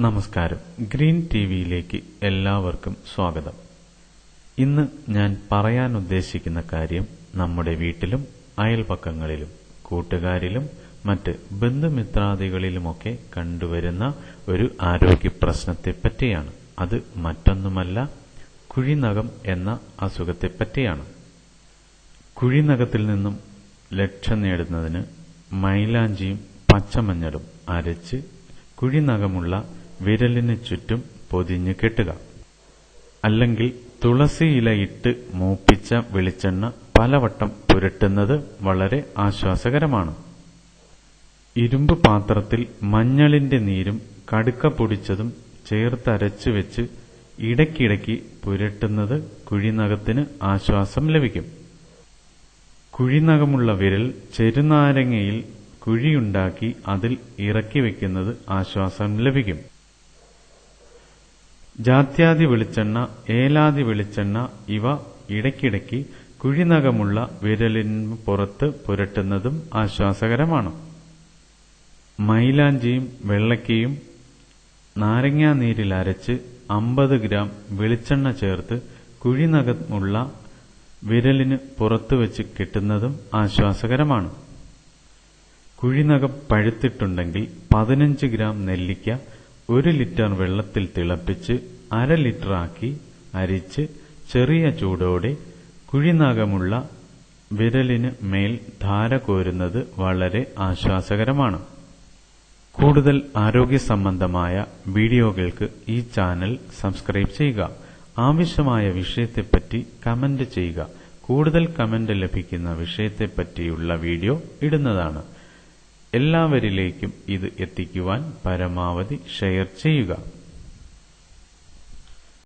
നമസ്കാരം. Green T വിയിലേക്ക് എല്ലാവർക്കും സ്വാഗതം. ഇന്ന് ഞാൻ പറയാൻ ഉദ്ദേശിക്കുന്ന കാര്യം നമ്മുടെ വീട്ടിലും അയൽപക്കങ്ങളിലും കൂട്ടുകാരിലും മറ്റ് ബന്ധുമിത്രാദികളിലുമൊക്കെ കണ്ടുവരുന്ന ഒരു ആരോഗ്യ പ്രശ്നത്തെപ്പറ്റിയാണ്. അത് മറ്റൊന്നുമല്ല കുഴിനകം എന്ന അസുഖത്തെപ്പറ്റിയാണ്. കുഴിനകത്തിൽ നിന്നും ലക്ഷ്യം നേടുന്നതിന് മൈലാഞ്ചിയും പച്ചമഞ്ഞളും അരച്ച് കുഴിനകമുള്ള വിരലിന് ചുറ്റും പൊതിഞ്ഞു കെട്ടുക. അല്ലെങ്കിൽ തുളസി ഇലയിട്ട് മൂപ്പിച്ച വെളിച്ചെണ്ണ പലവട്ടം പുരട്ടുന്നത് വളരെ ആശ്വാസകരമാണ്. ഇരുമ്പ് പാത്രത്തിൽ മഞ്ഞളിന്റെ നീരും കടുക്ക പൊടിച്ചതും ചേർത്തരച്ചു വെച്ച് ഇടയ്ക്കിടയ്ക്ക് പുരട്ടുന്നത് കുഴിനകത്തിന് ആശ്വാസം ലഭിക്കും. കുഴിനകമുള്ള വിരൽ ചെറുനാരങ്ങയിൽ കുഴിയുണ്ടാക്കി അതിൽ ഇറക്കി വെക്കുന്നത് ആശ്വാസം ലഭിക്കും. ജാത്യാദി വെളിച്ചെണ്ണ ഏലാതി വെളിച്ചെണ്ണ ഇവ ഇടയ്ക്കിടയ്ക്ക് കുഴിനകമുള്ള വിരലിന് പുറത്ത് പുരട്ടുന്നതും ആശ്വാസകരമാണ്. മൈലാഞ്ചിയും വെള്ളക്കയും നാരങ്ങാനീരിൽ അരച്ച് അമ്പത് ഗ്രാം വെളിച്ചെണ്ണ ചേർത്ത് കുഴിനകമുള്ള വിരലിന് പുറത്തു വെച്ച് കിട്ടുന്നതും ആശ്വാസകരമാണ്. കുഴിനകം പഴുത്തിട്ടുണ്ടെങ്കിൽ പതിനഞ്ച് ഗ്രാം നെല്ലിക്ക ഒരു ലിറ്റർ വെള്ളത്തിൽ തിളപ്പിച്ച് അര ലിറ്ററാക്കി അരിച്ച് ചെറിയ ചൂടോടെ കുഴിനാകമുള്ള വിരലിന് മേൽ ധാര കോരുന്നത് വളരെ ആശ്വാസകരമാണ്. കൂടുതൽ ആരോഗ്യ സംബന്ധമായ വീഡിയോകൾക്ക് ഈ ചാനൽ സബ്സ്ക്രൈബ് ചെയ്യുക. ആവശ്യമായ വിഷയത്തെപ്പറ്റി കമന്റ് ചെയ്യുക. കൂടുതൽ കമന്റ് ലഭിക്കുന്ന വിഷയത്തെപ്പറ്റിയുള്ള വീഡിയോ ഇടുന്നതാണ്. എല്ലാവരിലേക്കും ഇത് എത്തിക്കുവാൻ പരമാവധി ഷെയർ ചെയ്യുക.